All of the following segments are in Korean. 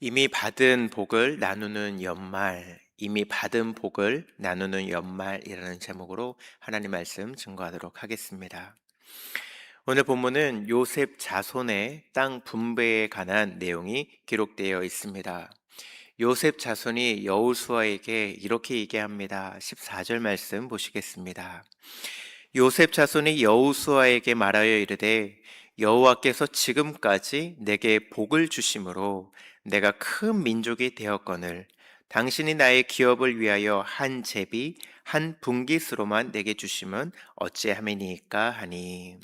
이미 받은 복을 나누는 연말, 이미 받은 복을 나누는 연말이라는 제목으로 하나님 말씀 증거하도록 하겠습니다. 오늘 본문은 요셉 자손의 땅 분배에 관한 내용이 기록되어 있습니다. 요셉 자손이 여우수아에게 이렇게 얘기합니다. 14절 말씀 보시겠습니다. 요셉 자손이 여우수아에게 말하여 이르되 여호와께서 지금까지 내게 복을 주심으로 내가 큰 민족이 되었거늘 당신이 나의 기업을 위하여 한 제비 한 분깃으로만 내게 주시면 어찌하매니까 하니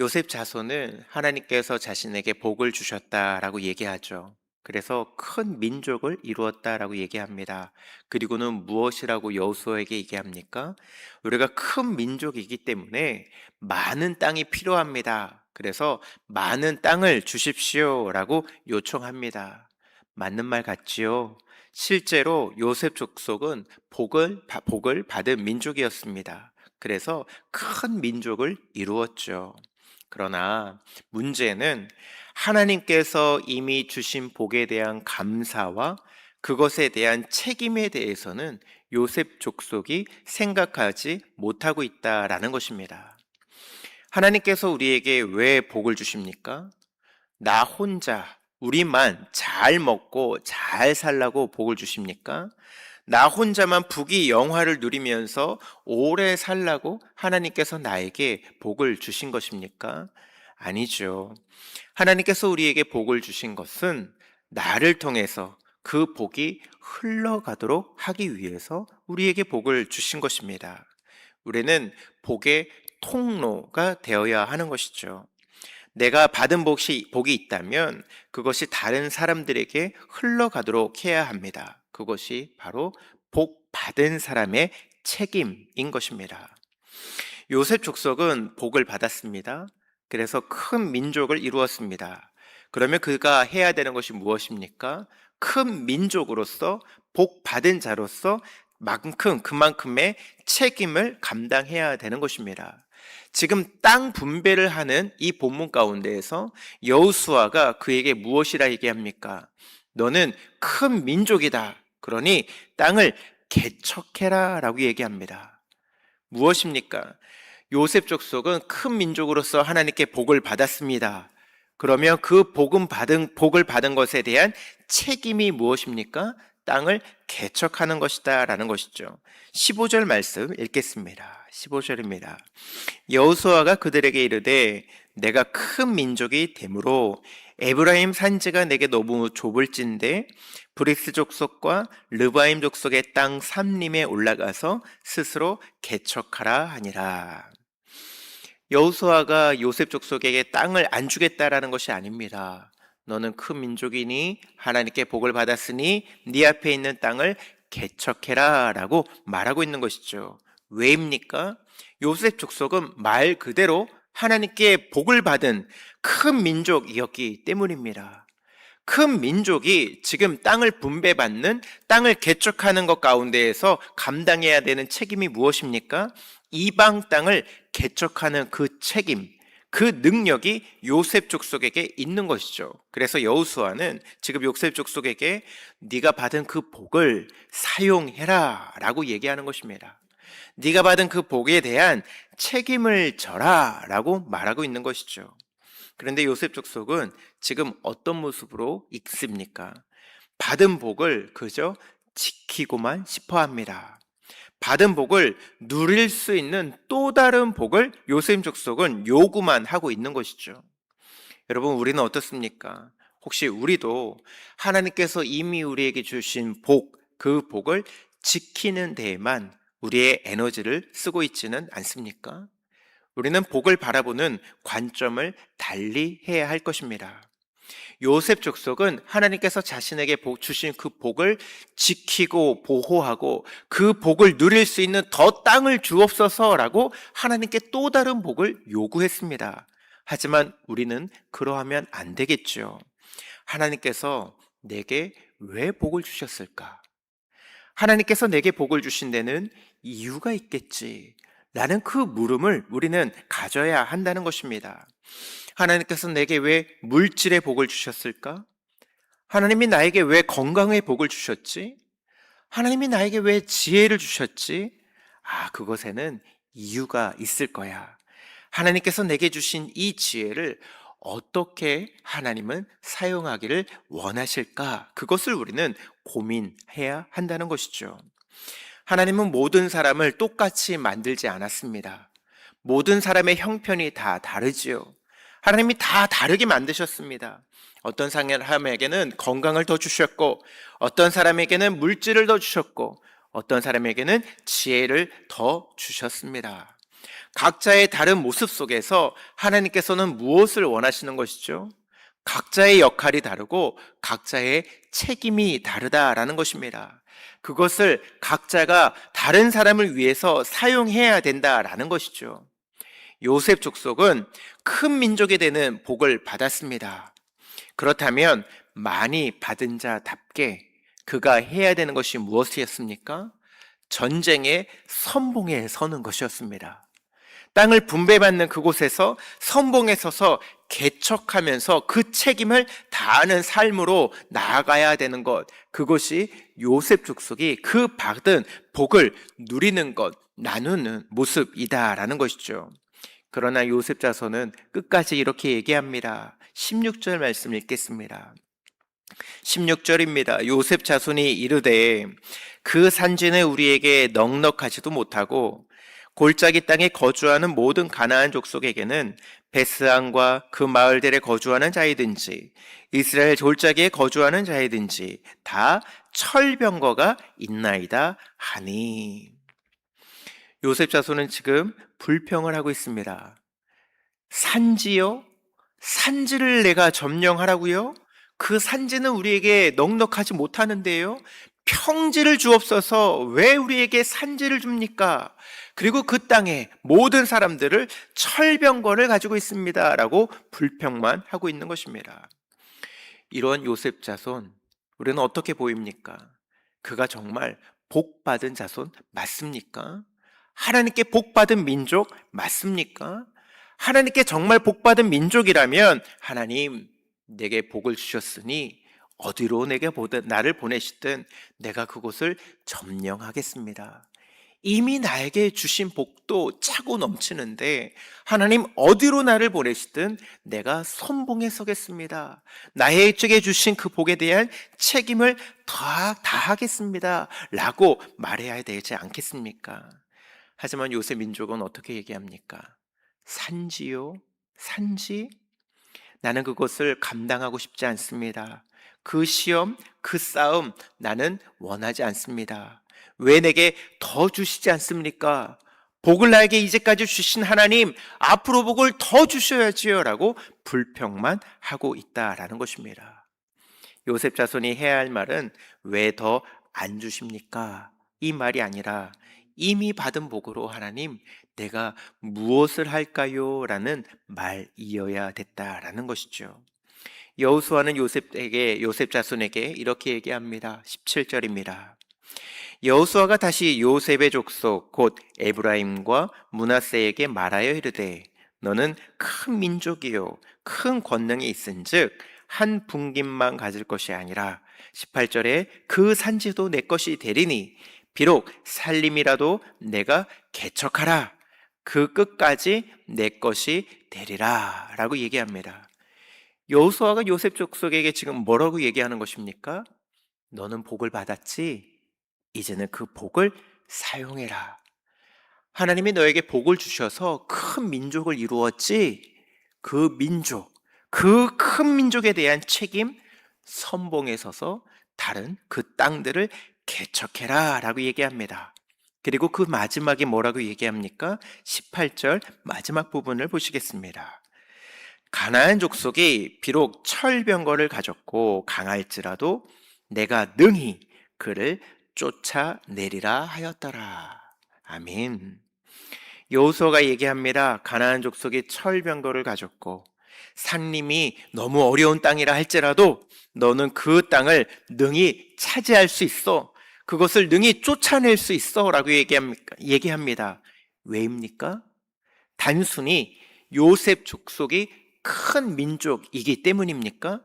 요셉 자손은 하나님께서 자신에게 복을 주셨다라고 얘기하죠. 그래서 큰 민족을 이루었다라고 얘기합니다. 그리고는 무엇이라고 여호수아에게 얘기합니까? 우리가 큰 민족이기 때문에 많은 땅이 필요합니다. 그래서 많은 땅을 주십시오라고 요청합니다. 맞는 말 같지요? 실제로 요셉 족속은 복을 복을 받은 민족이었습니다. 그래서 큰 민족을 이루었죠. 그러나 문제는 하나님께서 이미 주신 복에 대한 감사와 그것에 대한 책임에 대해서는 요셉 족속이 생각하지 못하고 있다라는 것입니다. 하나님께서 우리에게 왜 복을 주십니까? 나 혼자, 우리만 잘 먹고 잘 살라고 복을 주십니까? 나 혼자만 부귀 영화를 누리면서 오래 살라고 하나님께서 나에게 복을 주신 것입니까? 아니죠. 하나님께서 우리에게 복을 주신 것은 나를 통해서 그 복이 흘러가도록 하기 위해서 우리에게 복을 주신 것입니다. 우리는 복의 통로가 되어야 하는 것이죠. 내가 받은 복이, 복이 있다면 그것이 다른 사람들에게 흘러가도록 해야 합니다. 그것이 바로 복 받은 사람의 책임인 것입니다. 요셉 족속은 복을 받았습니다. 그래서 큰 민족을 이루었습니다. 그러면 그가 해야 되는 것이 무엇입니까? 큰 민족으로서 복 받은 자로서 만큼 그만큼의 책임을 감당해야 되는 것입니다. 지금 땅 분배를 하는 이 본문 가운데에서 여우수아가 그에게 무엇이라 얘기합니까? 너는 큰 민족이다. 그러니 땅을 개척해라 라고 얘기합니다. 무엇입니까? 요셉 족속은 큰 민족으로서 하나님께 복을 받았습니다. 그러면 그 복음 받은 복을 받은 것에 대한 책임이 무엇입니까? 땅을 개척하는 것이다 라는 것이죠. 15절 말씀 읽겠습니다. 15절입니다. 여호수아가 그들에게 이르되 내가 큰 민족이 되므로 에브라임 산지가 내게 너무 좁을진데 브리스 족속과 르바임 족속의 땅 삼림에 올라가서 스스로 개척하라 하니라. 여호수아가 요셉 족속에게 땅을 안 주겠다라는 것이 아닙니다. 너는 큰 민족이니 하나님께 복을 받았으니 네 앞에 있는 땅을 개척해라라고 말하고 있는 것이죠. 왜입니까? 요셉 족속은 말 그대로 하나님께 복을 받은 큰 민족이었기 때문입니다. 큰 민족이 지금 땅을 분배받는 땅을 개척하는 것 가운데에서 감당해야 되는 책임이 무엇입니까? 이방 땅을 개척하는 그 책임, 그 능력이 요셉 족속에게 있는 것이죠. 그래서 여우수아는 지금 요셉 족속에게 네가 받은 그 복을 사용해라라고 얘기하는 것입니다. 네가 받은 그 복에 대한 책임을 져라라고 말하고 있는 것이죠. 그런데 요셉 족속은 지금 어떤 모습으로 있습니까? 받은 복을 그저 지키고만 싶어 합니다. 받은 복을 누릴 수 있는 또 다른 복을 요셉 족속은 요구만 하고 있는 것이죠. 여러분, 우리는 어떻습니까? 혹시 우리도 하나님께서 이미 우리에게 주신 복, 그 복을 지키는 데에만 우리의 에너지를 쓰고 있지는 않습니까? 우리는 복을 바라보는 관점을 달리 해야 할 것입니다. 요셉 족속은 하나님께서 자신에게 복 주신 그 복을 지키고 보호하고 그 복을 누릴 수 있는 더 땅을 주옵소서라고 하나님께 또 다른 복을 요구했습니다. 하지만 우리는 그러하면 안 되겠죠. 하나님께서 내게 왜 복을 주셨을까? 하나님께서 내게 복을 주신 데는 이유가 있겠지. 라는 그 물음을 우리는 가져야 한다는 것입니다. 하나님께서 내게 왜 물질의 복을 주셨을까? 하나님이 나에게 왜 건강의 복을 주셨지? 하나님이 나에게 왜 지혜를 주셨지? 아, 그것에는 이유가 있을 거야. 하나님께서 내게 주신 이 지혜를 어떻게 하나님은 사용하기를 원하실까? 그것을 우리는 고민해야 한다는 것이죠. 하나님은 모든 사람을 똑같이 만들지 않았습니다. 모든 사람의 형편이 다 다르지요. 하나님이 다 다르게 만드셨습니다. 어떤 사람에게는 건강을 더 주셨고, 어떤 사람에게는 물질을 더 주셨고, 어떤 사람에게는 지혜를 더 주셨습니다. 각자의 다른 모습 속에서 하나님께서는 무엇을 원하시는 것이죠? 각자의 역할이 다르고 각자의 책임이 다르다라는 것입니다. 그것을 각자가 다른 사람을 위해서 사용해야 된다라는 것이죠. 요셉 족속은 큰 민족이 되는 복을 받았습니다. 그렇다면 많이 받은 자답게 그가 해야 되는 것이 무엇이었습니까? 전쟁의 선봉에 서는 것이었습니다. 땅을 분배받는 그곳에서 선봉에 서서 개척하면서 그 책임을 다하는 삶으로 나아가야 되는 것. 그것이 요셉 족속이 그 받은 복을 누리는 것, 나누는 모습이다라는 것이죠. 그러나 요셉 자손은 끝까지 이렇게 얘기합니다. 16절 말씀 읽겠습니다. 16절입니다. 요셉 자손이 이르되 그 산지는 우리에게 넉넉하지도 못하고 골짜기 땅에 거주하는 모든 가나안 족속에게는 베스안과 그 마을들에 거주하는 자이든지 이스라엘 골짜기에 거주하는 자이든지 다 철병거가 있나이다 하니 요셉 자손은 지금 불평을 하고 있습니다. 산지요? 산지를 내가 점령하라고요? 그 산지는 우리에게 넉넉하지 못하는데요. 평지를 주옵소서 왜 우리에게 산지를 줍니까? 그리고 그 땅에 모든 사람들을 철병거를 가지고 있습니다. 라고 불평만 하고 있는 것입니다. 이런 요셉 자손, 우리는 어떻게 보입니까? 그가 정말 복 받은 자손 맞습니까? 하나님께 복받은 민족 맞습니까? 하나님께 정말 복받은 민족이라면 하나님 내게 복을 주셨으니 어디로 내게 보든 나를 보내시든 내가 그곳을 점령하겠습니다. 이미 나에게 주신 복도 차고 넘치는데 하나님 어디로 나를 보내시든 내가 선봉에 서겠습니다. 나에게 주신 그 복에 대한 책임을 다, 다 하겠습니다. 라고 말해야 되지 않겠습니까? 하지만 요새 민족은 어떻게 얘기합니까? 산지요? 산지? 나는 그것을 감당하고 싶지 않습니다. 그 시험, 그 싸움 나는 원하지 않습니다. 왜 내게 더 주시지 않습니까? 복을 나에게 이제까지 주신 하나님, 앞으로 복을 더 주셔야지요. 라고 불평만 하고 있다라는 것입니다. 요셉 자손이 해야 할 말은 왜 더 안 주십니까? 이 말이 아니라 이미 받은 복으로 하나님, 내가 무엇을 할까요? 라는 말이어야 됐다라는 것이죠. 여우수아는 요셉에게 요셉 자손에게 이렇게 얘기합니다. 17절입니다. 여우수아가 다시 요셉의 족속 곧 에브라임과 문하세에게 말하여 이르되 너는 큰 민족이요 큰 권능이 있은 즉 한 분깃만 가질 것이 아니라 18절에 그 산지도 내 것이 되리니 비록 살림이라도 내가 개척하라 그 끝까지 내 것이 되리라 라고 얘기합니다. 여호수아가 요셉 족속에게 지금 뭐라고 얘기하는 것입니까? 너는 복을 받았지? 이제는 그 복을 사용해라. 하나님이 너에게 복을 주셔서 큰 민족을 이루었지? 그 민족, 그 큰 민족에 대한 책임, 선봉에 서서 다른 그 땅들을 개척해라 라고 얘기합니다. 그리고 그 마지막에 뭐라고 얘기합니까? 18절 마지막 부분을 보시겠습니다. 가나안 족속이 비록 철병거를 가졌고 강할지라도 내가 능히 그를 쫓아내리라 하였더라. 아멘. 여호수아가 얘기합니다. 가나안 족속이 철병거를 가졌고 산림이 너무 어려운 땅이라 할지라도 너는 그 땅을 능히 차지할 수 있어. 그것을 능히 쫓아낼 수 있어. 라고 얘기합니다. 왜입니까? 단순히 요셉 족속이 큰 민족이기 때문입니까?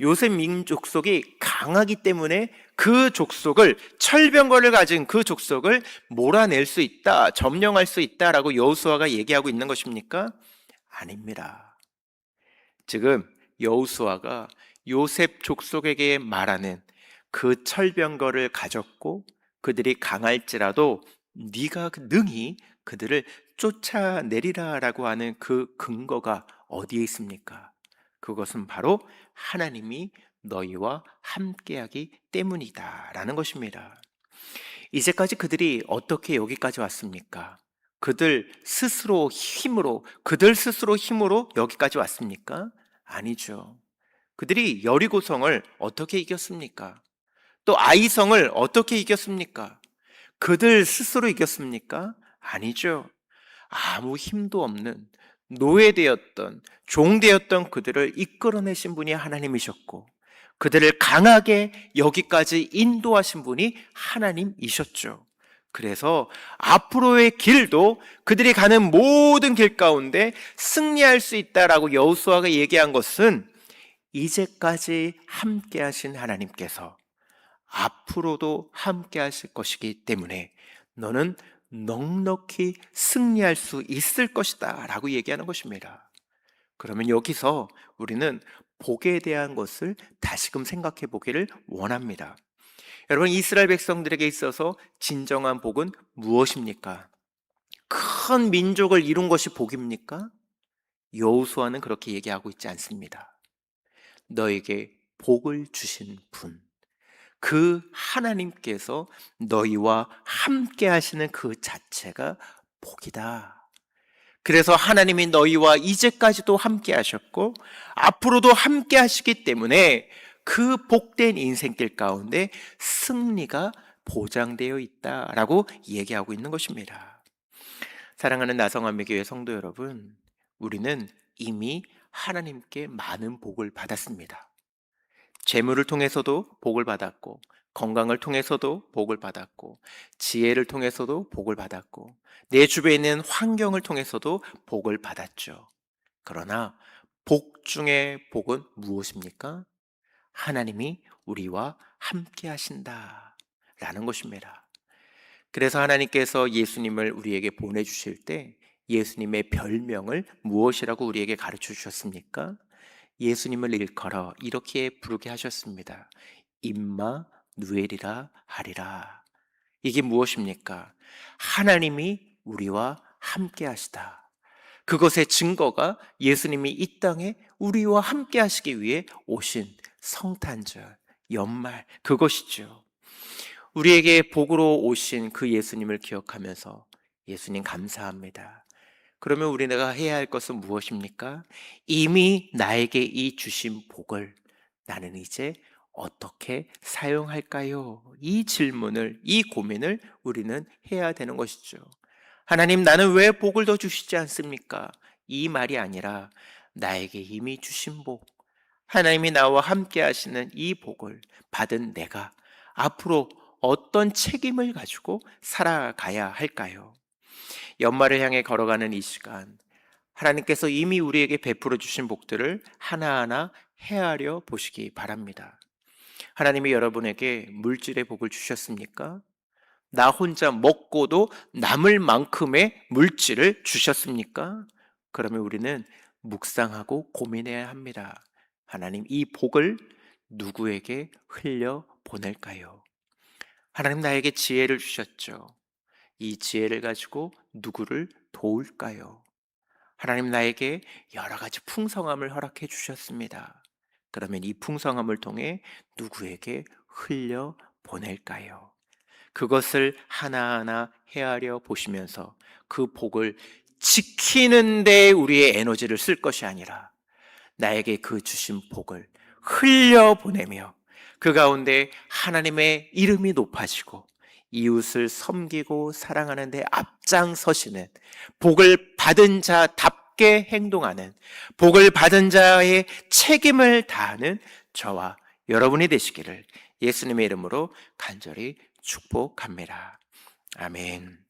요셉 민족속이 강하기 때문에 그 족속을 철병거를 가진 그 족속을 몰아낼 수 있다, 점령할 수 있다라고 여호수아가 얘기하고 있는 것입니까? 아닙니다. 지금 여호수아가 요셉 족속에게 말하는 그 철병거를 가졌고 그들이 강할지라도 네가 그 능히 그들을 쫓아내리라라고 하는 그 근거가 어디에 있습니까? 그것은 바로 하나님이 너희와 함께하기 때문이다라는 것입니다. 이제까지 그들이 어떻게 여기까지 왔습니까? 그들 스스로 힘으로, 그들 스스로 힘으로 여기까지 왔습니까? 아니죠. 그들이 여리고성을 어떻게 이겼습니까? 또 아이성을 어떻게 이겼습니까? 그들 스스로 이겼습니까? 아니죠. 아무 힘도 없는 노예되었던 종되었던 그들을 이끌어내신 분이 하나님이셨고 그들을 강하게 여기까지 인도하신 분이 하나님이셨죠. 그래서 앞으로의 길도 그들이 가는 모든 길 가운데 승리할 수 있다라고 여호수아가 얘기한 것은 이제까지 함께 하신 하나님께서 앞으로도 함께 하실 것이기 때문에 너는 넉넉히 승리할 수 있을 것이다 라고 얘기하는 것입니다. 그러면 여기서 우리는 복에 대한 것을 다시금 생각해 보기를 원합니다. 여러분, 이스라엘 백성들에게 있어서 진정한 복은 무엇입니까? 큰 민족을 이룬 것이 복입니까? 여호수아는 그렇게 얘기하고 있지 않습니다. 너에게 복을 주신 분, 그 하나님께서 너희와 함께 하시는 그 자체가 복이다. 그래서 하나님이 너희와 이제까지도 함께 하셨고, 앞으로도 함께 하시기 때문에 그 복된 인생길 가운데 승리가 보장되어 있다라고 얘기하고 있는 것입니다. 사랑하는 나성함의 교회 성도 여러분, 우리는 이미 하나님께 많은 복을 받았습니다. 재물을 통해서도 복을 받았고, 건강을 통해서도 복을 받았고, 지혜를 통해서도 복을 받았고, 내 주변에 있는 환경을 통해서도 복을 받았죠. 그러나 복 중에 복은 무엇입니까? 하나님이 우리와 함께 하신다. 라는 것입니다. 그래서 하나님께서 예수님을 우리에게 보내주실 때 예수님의 별명을 무엇이라고 우리에게 가르쳐 주셨습니까? 예수님을 일컬어 이렇게 부르게 하셨습니다. 임마 누엘이라 하리라. 이게 무엇입니까? 하나님이 우리와 함께 하시다. 그것의 증거가 예수님이 이 땅에 우리와 함께 하시기 위해 오신 성탄절, 연말, 그것이죠. 우리에게 복으로 오신 그 예수님을 기억하면서 예수님 감사합니다. 그러면 우리가 해야 할 것은 무엇입니까? 이미 나에게 이 주신 복을 나는 이제 어떻게 사용할까요? 이 질문을, 이 고민을 우리는 해야 되는 것이죠. 하나님, 나는 왜 복을 더 주시지 않습니까? 이 말이 아니라 나에게 이미 주신 복, 하나님이 나와 함께 하시는 이 복을 받은 내가 앞으로 어떤 책임을 가지고 살아가야 할까요? 연말을 향해 걸어가는 이 시간, 하나님께서 이미 우리에게 베풀어 주신 복들을 하나하나 헤아려 보시기 바랍니다. 하나님이 여러분에게 물질의 복을 주셨습니까? 나 혼자 먹고도 남을 만큼의 물질을 주셨습니까? 그러면 우리는 묵상하고 고민해야 합니다. 하나님 이 복을 누구에게 흘려 보낼까요? 하나님 나에게 지혜를 주셨죠. 이 지혜를 가지고 누구를 도울까요? 하나님 나에게 여러 가지 풍성함을 허락해 주셨습니다. 그러면 이 풍성함을 통해 누구에게 흘려 보낼까요? 그것을 하나하나 헤아려 보시면서 그 복을 지키는 데 우리의 에너지를 쓸 것이 아니라 나에게 그 주신 복을 흘려 보내며 그 가운데 하나님의 이름이 높아지고 이웃을 섬기고 사랑하는데 앞장서시는 복을 받은 자답게 행동하는 복을 받은 자의 책임을 다하는 저와 여러분이 되시기를 예수님의 이름으로 간절히 축복합니다. 아멘.